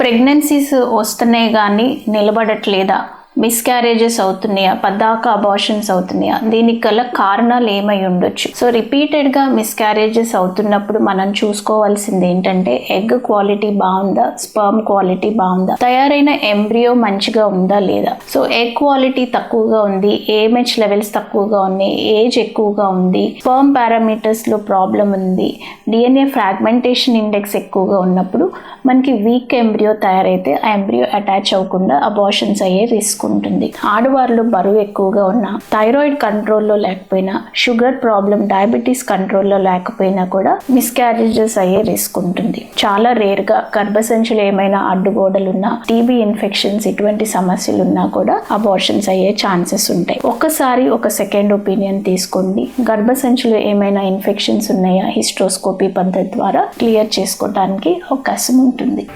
Pregnancies వస్తున్నాయి కానీ నిలబడట్లేదా? Miscarriages అవుతున్నాయా? పద్దాక అబార్షన్స్ అవుతున్నాయా? దీనికి గల కారణాలు ఏమై ఉండొచ్చు? సో రిపీటెడ్గా మిస్క్యారేజెస్ అవుతున్నప్పుడు మనం చూసుకోవాల్సింది ఏంటంటే ఎగ్ క్వాలిటీ బాగుందా? స్పర్మ్ క్వాలిటీ బాగుందా? తయారైన ఎంబ్రియో మంచిగా ఉందా లేదా? సో ఎగ్ క్వాలిటీ తక్కువగా ఉంది ఏమేజ్ లెవెల్స్ తక్కువగా ఉన్నాయి ఏజ్ ఎక్కువగా ఉంది స్పర్మ్ పారామీటర్స్లో ప్రాబ్లం ఉంది డిఎన్ఏ ఫ్రాగ్మెంటేషన్ ఇండెక్స్ ఎక్కువగా ఉన్నప్పుడు మనకి వీక్ ఎంబ్రియో తయారైతే ఆ ఎంబ్రియో అటాచ్ అవ్వకుండా అబార్షన్స్ అయ్యే రిస్క్ ఉంటుంది ఆడవారిలో బరువు ఎక్కువగా ఉన్న థైరాయిడ్ కంట్రోల్లో లేకపోయినా షుగర్ ప్రాబ్లం డయాబెటీస్ కంట్రోల్లో లేకపోయినా కూడా మిస్క్యారేజెస్ అయ్యే రిస్క్ ఉంటుంది. చాలా రేర్గా గర్భసంచులు ఏమైనా అడ్డుగోడలున్నా టీబీ ఇన్ఫెక్షన్స్ ఇటువంటి సమస్యలు ఉన్నా కూడా అబార్షన్స్ అయ్యే ఛాన్సెస్ ఉంటాయి. ఒక్కసారి ఒక సెకండ్ ఒపీనియన్ తీసుకోండి. గర్భసంచులు ఏమైనా ఇన్ఫెక్షన్స్ ఉన్నాయా? హిస్ట్రోస్కోపీ పద్ధతి ద్వారా క్లియర్ చేసుకోవడానికి అవకాశం ఉంటుంది.